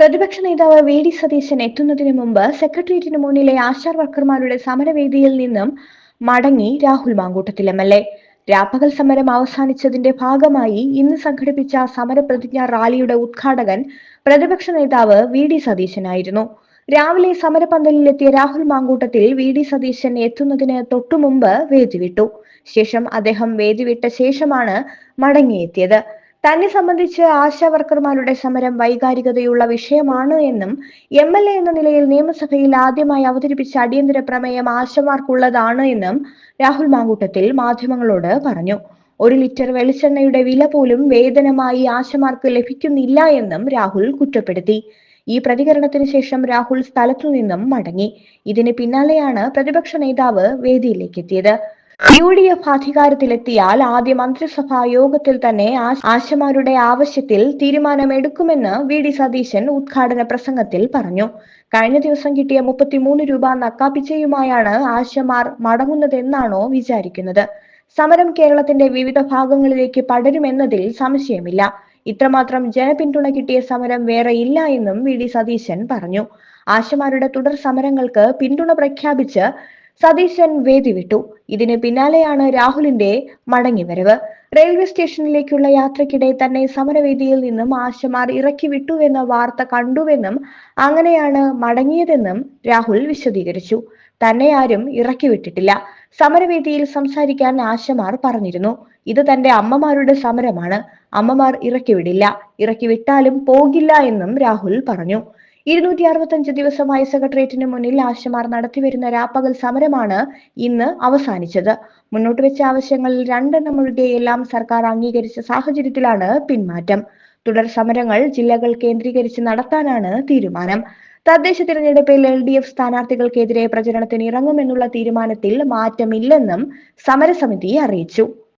പ്രതിപക്ഷ നേതാവ് V D Satheesan എത്തുന്നതിന് മുമ്പ് സെക്രട്ടേറിയറ്റിന് മുന്നിലെ ആശാർ വർക്കർമാരുടെ സമരവേദിയിൽ നിന്നും മടങ്ങി Rahul Mamkootathil M L A. രാപ്പകൽ സമരം അവസാനിച്ചതിന്റെ ഭാഗമായി ഇന്ന് സംഘടിപ്പിച്ച സമരപ്രതിജ്ഞ റാലിയുടെ ഉദ്ഘാടകൻ പ്രതിപക്ഷ നേതാവ് വി ഡി സതീശനായിരുന്നു. രാവിലെ സമരപന്തലിലെത്തിയ രാഹുൽ മാങ്കൂട്ടത്തിൽ വി ഡി സതീശൻ എത്തുന്നതിന് തൊട്ടുമുമ്പ് വേദി വിട്ടു ശേഷം അദ്ദേഹം വേദി വിട്ട ശേഷമാണ് മടങ്ങിയെത്തിയത്. തന്നെ സംബന്ധിച്ച് ആശാ വർക്കർമാരുടെ സമരം വൈകാരികതയുള്ള വിഷയമാണ് എന്നും എം എൽ എ എന്ന നിലയിൽ നിയമസഭയിൽ ആദ്യമായി അവതരിപ്പിച്ച അടിയന്തര പ്രമേയം ആശമാർക്കുള്ളതാണ് എന്നും രാഹുൽ മാങ്കൂട്ടത്തിൽ മാധ്യമങ്ങളോട് പറഞ്ഞു. ഒരു ലിറ്റർ വെളിച്ചെണ്ണയുടെ വില പോലും വേതനമായി ആശമാർക്ക് ലഭിക്കുന്നില്ല എന്നും രാഹുൽ കുറ്റപ്പെടുത്തി. ഈ പ്രതികരണത്തിന് ശേഷം രാഹുൽ സ്ഥലത്തു നിന്നും മടങ്ങി. ഇതിന് പിന്നാലെയാണ് പ്രതിപക്ഷ നേതാവ് വേദിയിലേക്ക് എത്തിയത്. യു ഡി എഫ് അധികാരത്തിലെത്തിയാൽ ആദ്യ മന്ത്രിസഭാ യോഗത്തിൽ തന്നെ ആശമാരുടെ ആവശ്യത്തിൽ തീരുമാനമെടുക്കുമെന്ന് വി ഡി സതീശൻ ഉദ്ഘാടന പ്രസംഗത്തിൽ പറഞ്ഞു. കഴിഞ്ഞ ദിവസം കിട്ടിയ മുപ്പത്തിമൂന്ന് രൂപ നക്കാപ്പിച്ചയുമായാണ് ആശമാർ മടങ്ങുന്നതെന്നാണോ വിചാരിക്കുന്നത്. സമരം കേരളത്തിന്റെ വിവിധ ഭാഗങ്ങളിലേക്ക് പടരുമെന്നതിൽ സംശയമില്ല. ഇത്രമാത്രം ജനപിന്തുണ കിട്ടിയ സമരം വേറെ ഇല്ല എന്നും വി ഡി സതീശൻ പറഞ്ഞു. ആശമാരുടെ തുടർ സമരങ്ങൾക്ക് പിന്തുണ പ്രഖ്യാപിച്ച് സതീശൻ വേദി വിട്ടു ഇതിന് പിന്നാലെയാണ് രാഹുലിന്റെ മടങ്ങിവരവ്. റെയിൽവേ സ്റ്റേഷനിലേക്കുള്ള യാത്രക്കിടെ തന്നെ സമരവേദിയിൽ നിന്നും ആശമാർ ഇറക്കി വിട്ടുവെന്ന വാർത്ത കണ്ടുവെന്നും അങ്ങനെയാണ് മടങ്ങിയതെന്നും രാഹുൽ വിശദീകരിച്ചു. തന്നെ ആരും ഇറക്കി വിട്ടിട്ടില്ല സമരവേദിയിൽ സംസാരിക്കാൻ ആശമാർ പറഞ്ഞിരുന്നു. ഇത് തന്റെ അമ്മമാരുടെ സമരമാണ്. അമ്മമാർ ഇറക്കി വിടില്ല ഇറക്കി വിട്ടാലും പോകില്ല എന്നും രാഹുൽ പറഞ്ഞു. ഇരുന്നൂറ്റി അറുപത്തഞ്ച് ദിവസമായി സെക്രട്ടേറിയറ്റിന് മുന്നിൽ ആശമാർ നടത്തിവരുന്ന രാപ്പകൽ സമരമാണ് ഇന്ന് അവസാനിച്ചത്. മുന്നോട്ട് വെച്ച ആവശ്യങ്ങളിൽ രണ്ടെണ്ണം ഒഴികെ എല്ലാം സർക്കാർ അംഗീകരിച്ച സാഹചര്യത്തിലാണ് പിന്മാറ്റം. തുടർ സമരങ്ങൾ ജില്ലകൾ കേന്ദ്രീകരിച്ച് നടത്താനാണ് തീരുമാനം. തദ്ദേശ തിരഞ്ഞെടുപ്പിൽ എൽ ഡി എഫ് സ്ഥാനാർത്ഥികൾക്കെതിരെ പ്രചരണത്തിന് ഇറങ്ങുമെന്നുള്ള തീരുമാനത്തിൽ മാറ്റമില്ലെന്നും സമരസമിതി അറിയിച്ചു.